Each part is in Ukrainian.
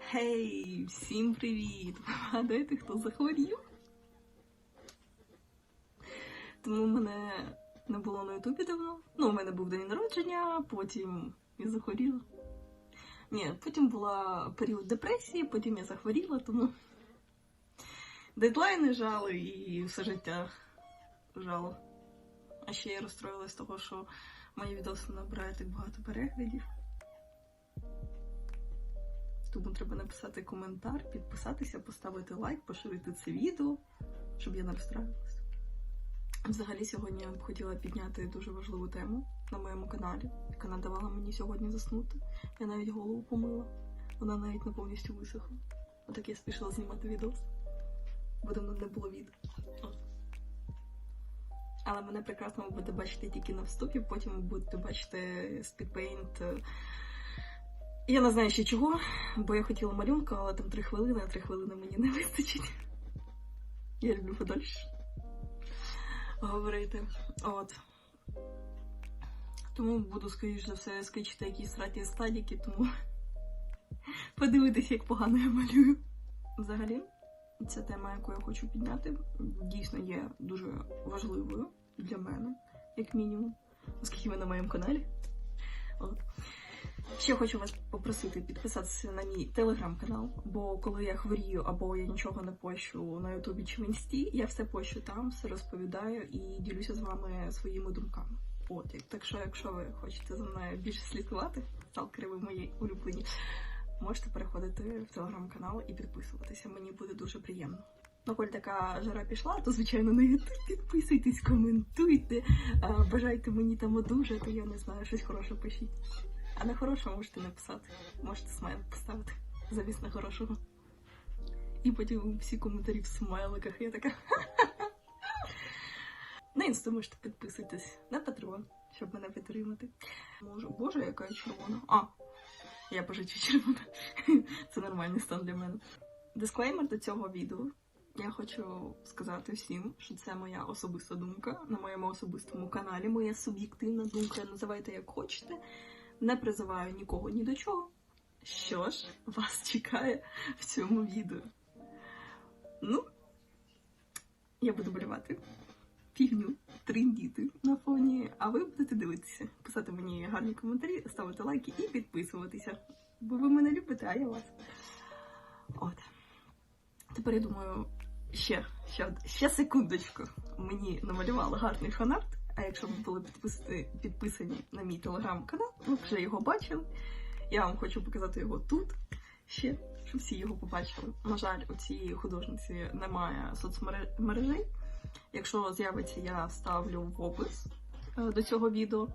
Гей, всім привіт! Вгадайте, хто захворів? Тому мене не було на Ютубі давно. Ну, у мене був день народження, потім я захворіла. Ні, потім була період депресії, потім я захворіла, тому дедлайни жали і все життя жало. А ще я розстроїлась того, що мої відоси набирають так багато переглядів. Тому треба написати коментар, підписатися, поставити лайк, поширити це відео, щоб я не розстраювалася. Взагалі, сьогодні я б хотіла підняти дуже важливу тему на моєму каналі, яка надавала мені сьогодні заснути. Я навіть голову помила. Вона навіть не повністю висохла. Отак я спішила знімати відео, бо давно не було відео. Але мене прекрасно ви будете бачити тільки на вступі, потім ви будете бачити спідпейнт. е, Я не знаю ще чого, бо я хотіла малюнка, але там три хвилини, а три хвилини мені не вистачить. Я люблю подольше говорити. От. Тому буду, скоріш за все, скачити якісь раті стадіки, тому подивитись, як погано я малюю. Взагалі, ця тема, яку я хочу підняти, дійсно є дуже важливою для мене, як мінімум, оскільки ви на моєму каналі. От. Ще хочу вас попросити підписатися на мій телеграм-канал, бо коли я хворію або я нічого не пощу на Ютубі чи в інсті, я все пощу там, все розповідаю і ділюся з вами своїми думками. От, так що, якщо ви хочете за мною більше слідкувати, сталкери ви мої улюблені, можете переходити в телеграм-канал і підписуватися. Мені буде дуже приємно. Ну, коль така жара пішла, то звичайно на ютуб підписуйтесь, коментуйте, бажайте мені там одужати, я не знаю, щось хороше пишіть. А на хорошого можете написати. Можете смайл поставити. Замість на хорошого. І потім всі коментарі в смайликах. Я така. На інсту можете підписуйтесь, на Patreon, щоб мене підтримати. Можу. Боже, яка червона. А, я по житті червона. Це нормальний стан для мене. Дисклеймер до цього відео. Я хочу сказати всім, що це моя особиста думка на моєму особистому каналі. Моя суб'єктивна думка. Називайте як хочете не призиваю нікого ні до чого. Що ж вас чекає в цьому відео? Ну, я буду болювати фігню, триндіти на фоні, а ви будете дивитися, писати мені гарні коментарі, ставити лайки і підписуватися. Бо ви мене любите, а я вас. От. Тепер я думаю, ще, ще, ще секундочку. Мені намалювали гарний фанарт. А якщо ви були підписані, на мій телеграм-канал, ви вже його бачили. Я вам хочу показати його тут ще, щоб всі його побачили. На жаль, у цієї художниці немає соцмережей. Якщо з'явиться, я ставлю в опис е, до цього відео.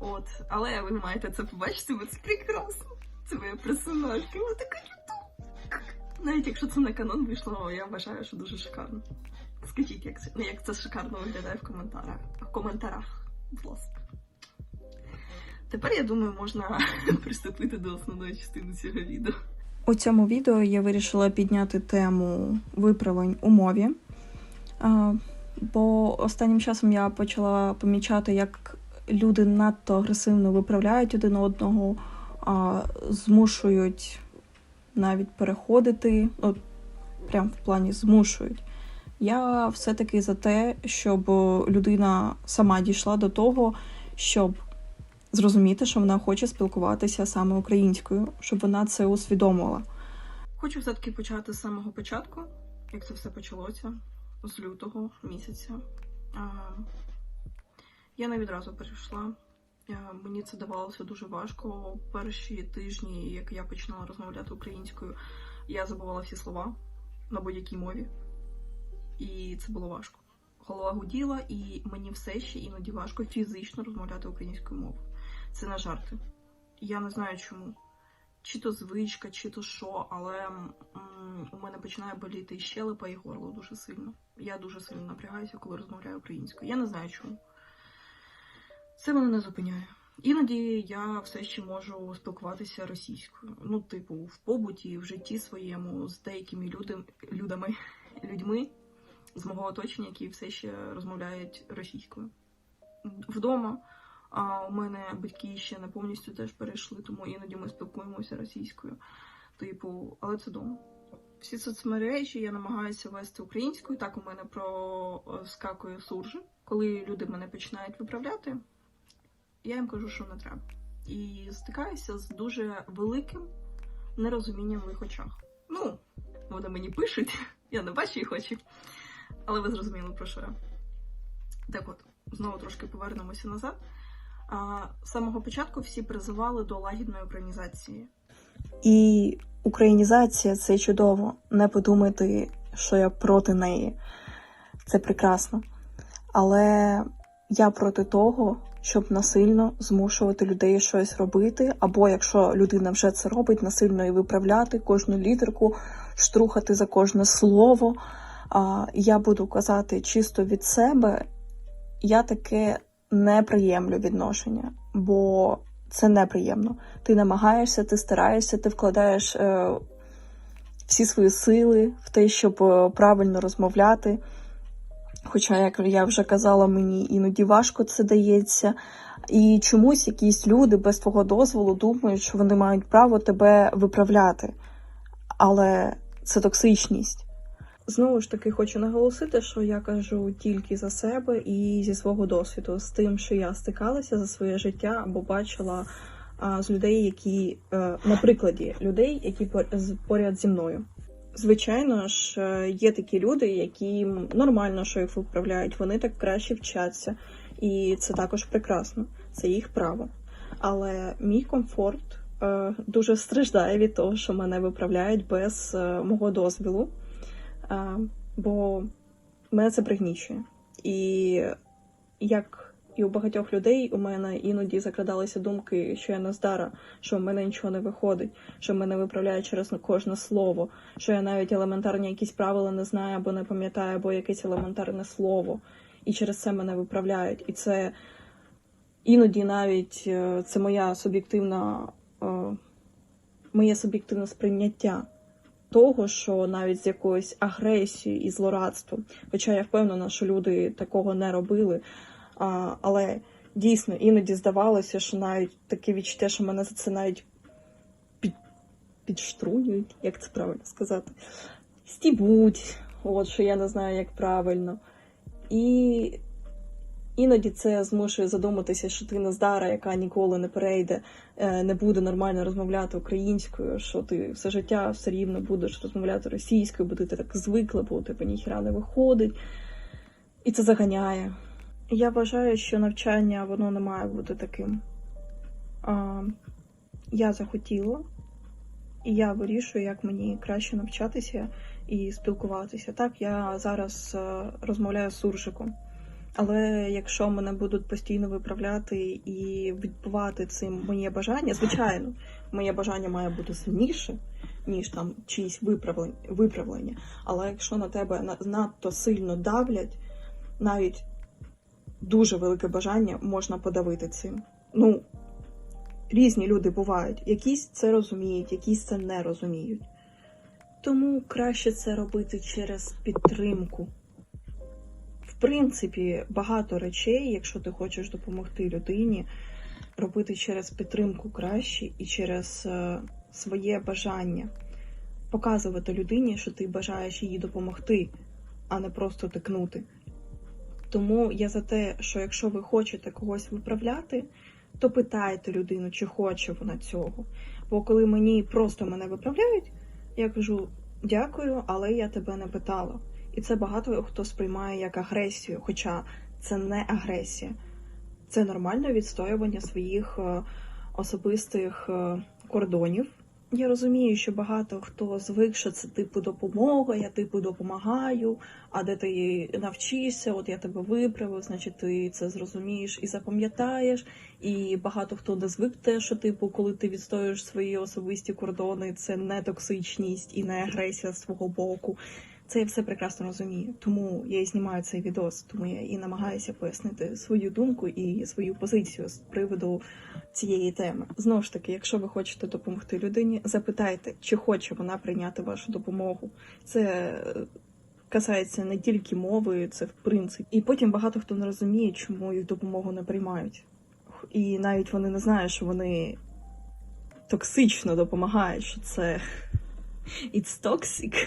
От, але ви маєте це побачити, бо це прекрасно. Це моя персонажка, вона така ютуб. Навіть якщо це на канон вийшло, я вважаю, що дуже шикарно. Скажіть, як це, ну, як це шикарно виглядає в коментарях. В коментарях, будь ласка. Тепер, я думаю, можна приступити до основної частини цього відео. У цьому відео я вирішила підняти тему виправлень у мові. Бо останнім часом я почала помічати, як люди надто агресивно виправляють один одного, змушують навіть переходити, от прям в плані змушують. Я все-таки за те, щоб людина сама дійшла до того, щоб зрозуміти, що вона хоче спілкуватися саме українською, щоб вона це усвідомила. Хочу все-таки почати з самого початку, як це все почалося з лютого місяця. Я не відразу перейшла. Мені це давалося дуже важко. Перші тижні, як я починала розмовляти українською, я забувала всі слова на будь-якій мові. І це було важко. Голова гуділа, і мені все ще іноді важко фізично розмовляти українською мовою. Це не жарти. Я не знаю чому. Чи то звичка, чи то що, але у мене починає боліти і щелепа, і горло дуже сильно. Я дуже сильно напрягаюся, коли розмовляю українською. Я не знаю чому. Це мене не зупиняє. Іноді я все ще можу спілкуватися російською. Ну, типу, в побуті, в житті своєму з деякими людям, людами, людьми з мого оточення, які все ще розмовляють російською. Вдома А у мене батьки ще не повністю теж перейшли, тому іноді ми спілкуємося російською. Типу, але це дома. Всі соцмережі я намагаюся вести українською. Так у мене проскакує суржик. Коли люди мене починають виправляти, я їм кажу, що не треба. І стикаюся з дуже великим нерозумінням в їх очах. Ну, вони мені пишуть, я не бачу їх очі, але ви зрозуміли про що я. Так от, знову трошки повернемося назад. З самого початку всі призивали до лагідної українізації. І українізація це чудово. Не подумайте, що я проти неї. Це прекрасно. Але я проти того, щоб насильно змушувати людей щось робити, або якщо людина вже це робить, насильно і виправляти кожну літерку, штрухати за кожне слово. Я буду казати чисто від себе, я таке не приємлю відношення, бо це неприємно. Ти намагаєшся, ти стараєшся, ти вкладаєш е, всі свої сили в те, щоб е, правильно розмовляти. Хоча, як я вже казала, мені іноді важко це дається. І чомусь якісь люди без твого дозволу думають, що вони мають право тебе виправляти. Але це токсичність. Знову ж таки, хочу наголосити, що я кажу тільки за себе і зі свого досвіду, з тим, що я стикалася за своє життя або бачила а, з людей, які е, на прикладі людей, які пор- поряд зі мною. Звичайно ж, е, є такі люди, які нормально, що їх виправляють, вони так краще вчаться, і це також прекрасно, це їх право. Але мій комфорт е, дуже страждає від того, що мене виправляють без мого дозволу, е, бо мене це пригнічує. І як і у багатьох людей, у мене іноді закрадалися думки, що я нездара, що в мене нічого не виходить, що мене виправляють через кожне слово, що я навіть елементарні якісь правила не знаю або не пам'ятаю, або якесь елементарне слово. І через це мене виправляють. І це іноді навіть е, це моя суб'єктивна, е, моє суб'єктивне сприйняття того, що навіть з якоюсь агресією і злорадством, хоча я впевнена, що люди такого не робили. А, але дійсно іноді здавалося, що навіть таке відчуття, що мене за це навіть під, підштруюють, як це правильно сказати, стібуть, от що я не знаю, як правильно. І іноді це змушує задуматися, що ти нездара, яка ніколи не перейде, е, не буде нормально розмовляти українською, що ти все життя все рівно будеш розмовляти російською, бо ти так звикла, бо у тебе ніхіра не виходить. І це заганяє. Я вважаю, що навчання воно не має бути таким. А, я захотіла, і я вирішую, як мені краще навчатися і спілкуватися. Так, я зараз е, розмовляю з суржиком. Але якщо мене будуть постійно виправляти і відбувати цим моє бажання, звичайно, моє бажання має бути сильніше, ніж там чиїсь виправлення. виправлення. Але якщо на тебе на- надто сильно давлять, навіть дуже велике бажання можна подавити цим. Ну, різні люди бувають. Якісь це розуміють, якісь це не розуміють. Тому краще це робити через підтримку. Принципі, багато речей, якщо ти хочеш допомогти людині, робити через підтримку краще і через е, своє бажання. Показувати людині, що ти бажаєш їй допомогти, а не просто тикнути. Тому я за те, що якщо ви хочете когось виправляти, то питайте людину, чи хоче вона цього. Бо коли мені просто мене виправляють, я кажу дякую, але я тебе не питала. І це багато хто сприймає як агресію, хоча це не агресія, це нормальне відстоювання своїх е, особистих е, кордонів. Я розумію, що багато хто звик, що це типу допомога, я типу допомагаю, а де ти навчишся, от я тебе виправив, значить ти це зрозумієш і запам'ятаєш. І багато хто не звик те, що типу, коли ти відстоюєш свої особисті кордони, це не токсичність і не агресія з твого боку. Це я все прекрасно розумію. Тому я і знімаю цей відос, тому я і намагаюся пояснити свою думку і свою позицію з приводу цієї теми. Знову ж таки, якщо ви хочете допомогти людині, запитайте, чи хоче вона прийняти вашу допомогу. Це е, касається не тільки мови, це в принципі. І потім багато хто не розуміє, чому їх допомогу не приймають. І навіть вони не знають, що вони токсично допомагають, що це it's toxic.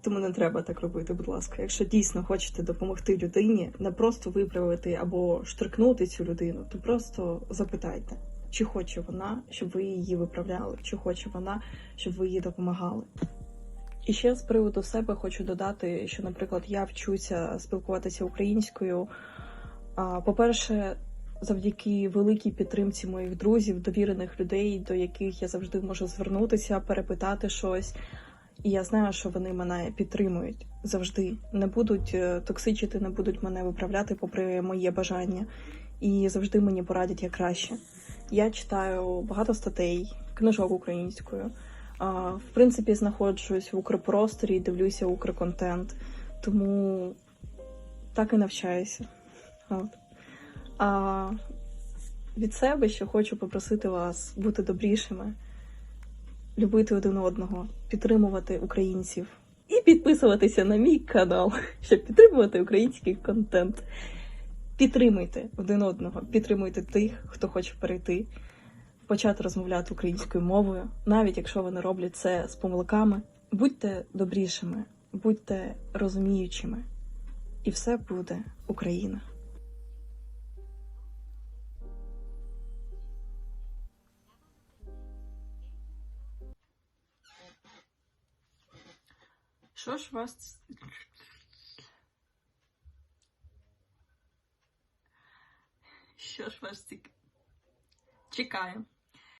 Тому не треба так робити, будь ласка. Якщо дійсно хочете допомогти людині, не просто виправити або штрикнути цю людину, то просто запитайте, чи хоче вона, щоб ви її виправляли, чи хоче вона, щоб ви їй допомагали. І ще з приводу себе хочу додати, що, наприклад, я вчуся спілкуватися українською. По-перше, завдяки великій підтримці моїх друзів, довірених людей, до яких я завжди можу звернутися, перепитати щось. І я знаю, що вони мене підтримують завжди. Не будуть е, токсичити, не будуть мене виправляти попри моє бажання. І завжди мені порадять як краще. Я читаю багато статей, книжок українською. В принципі, знаходжусь в укрпросторі, дивлюся укрконтент, тому так і навчаюся. От. А від себе ще хочу попросити вас бути добрішими, любити один одного, підтримувати українців і підписуватися на мій канал, щоб підтримувати український контент. Підтримуйте один одного, підтримуйте тих, хто хоче перейти, почати розмовляти українською мовою, навіть якщо вони роблять це з помилками. Будьте добрішими, будьте розуміючими, і все буде Україна. Що ж вас. Що ж вас цік... чекає?